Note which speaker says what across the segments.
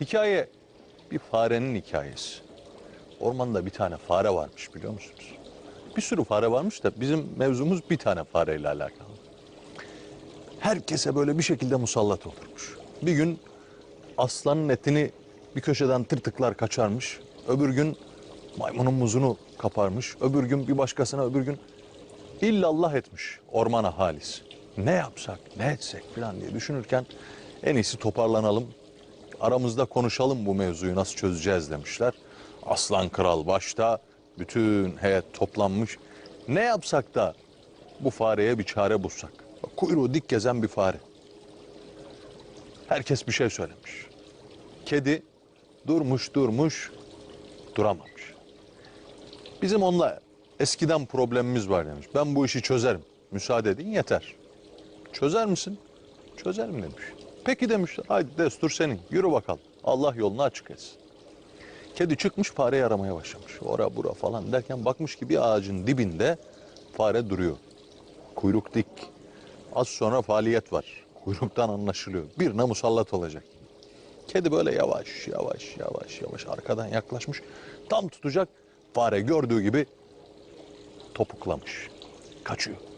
Speaker 1: Hikaye bir farenin hikayesi. Ormanda bir tane fare varmış biliyor musunuz? Bir sürü fare varmış da bizim mevzumuz bir tane fareyle alakalı. Herkese böyle bir şekilde musallat olurmuş. Bir gün aslanın etini bir köşeden tırtıklar kaçarmış. Öbür gün maymunun muzunu kaparmış. Öbür gün bir başkasına öbür gün illallah etmiş ormana halis. Ne yapsak, ne etsek falan diye düşünürken en iyisi toparlanalım. Aramızda konuşalım bu mevzuyu nasıl çözeceğiz demişler. Aslan kral başta bütün heyet toplanmış. Ne yapsak da bu fareye bir çare bulsak. Bak, Kuyruğu dik gezen bir fare. Herkes bir şey söylemiş. Kedi durmuş durmuş duramamış. Bizim onunla eskiden problemimiz var demiş. Ben bu işi çözerim. Müsaade edin yeter. Çözer misin? Çözerim demiş. Peki demişler. Haydi destur senin. Yürü bakalım. Allah yolunu açık etsin. Kedi çıkmış fareyi aramaya başlamış. Ora bura falan derken bakmış ki bir ağacın dibinde fare duruyor. Kuyruk dik. Az sonra faaliyet var. Kuyruktan anlaşılıyor. Birine musallat olacak. Kedi böyle yavaş yavaş yavaş yavaş arkadan yaklaşmış. Tam tutacak fare gördüğü gibi topuklamış. Kaçıyor.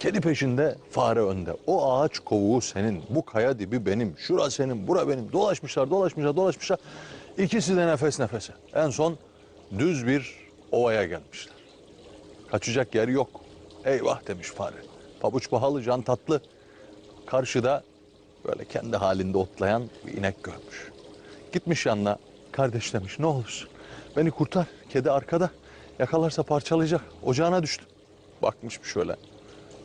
Speaker 1: Kedi peşinde, fare önde. O ağaç kovuğu senin, bu kaya dibi benim, şura senin, bura benim. Dolaşmışlar, dolaşmışlar, dolaşmışlar. İkisi de nefes nefese. En son düz bir ovaya gelmişler. Kaçacak yer yok. Eyvah demiş fare. Pabuç pahalı, can tatlı. Karşıda böyle kendi halinde otlayan bir inek görmüş. Gitmiş yanına, kardeş demiş ne olursun beni kurtar. Kedi arkada, yakalarsa parçalayacak. Ocağına düştüm. Bakmış şöyle.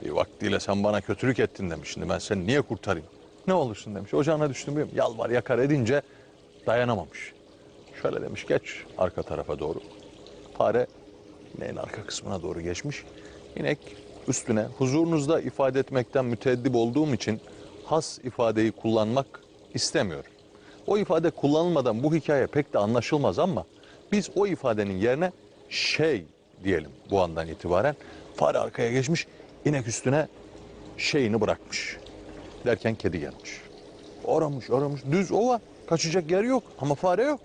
Speaker 1: Vaktiyle sen bana kötülük ettin demiş. Şimdi ben seni niye kurtarayım? Ne olursun demiş. Ocağına düştüm biliyor musun? Yalvar yakar edince dayanamamış. Şöyle demiş geç arka tarafa doğru. Fare ineğin arka kısmına doğru geçmiş. İnek üstüne huzurunuzda ifade etmekten müteeddip olduğum için has ifadeyi kullanmak istemiyorum. O ifade kullanılmadan bu hikaye pek de anlaşılmaz ama biz o ifadenin yerine şey diyelim bu andan itibaren. Fare arkaya geçmiş, inek üstüne şeyini bırakmış. Derken kedi gelmiş. Aramış, aramış. Düz ova. Kaçacak yer yok ama fare yok.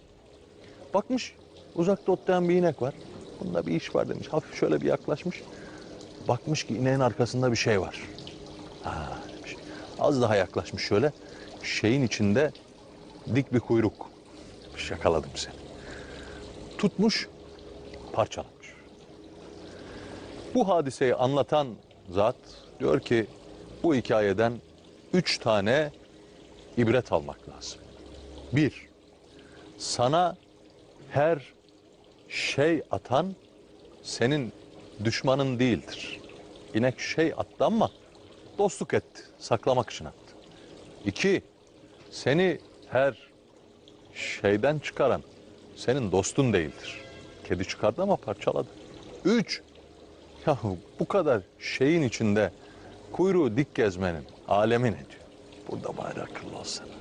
Speaker 1: Bakmış uzakta otlayan bir inek var. Bunda bir iş var demiş. Hafif şöyle bir yaklaşmış. Bakmış ki ineğin arkasında bir şey var. Ha demiş. Az daha yaklaşmış şöyle. Şeyin içinde dik bir kuyruk. Demiş, yakaladım seni. Tutmuş, parçalamış. Bu hadiseyi anlatan zat diyor ki bu hikayeden üç tane ibret almak lazım. Bir, sana her şey atan senin düşmanın değildir. İnek şey attı ama dostluk etti, saklamak için attı. İki, seni her şeyden çıkaran senin dostun değildir. Kedi çıkardı ama parçaladı. Üç, ya bu kadar şeyin içinde kuyruğu dik gezmenin alemi ne diyor? Burada bari akıllı olsana.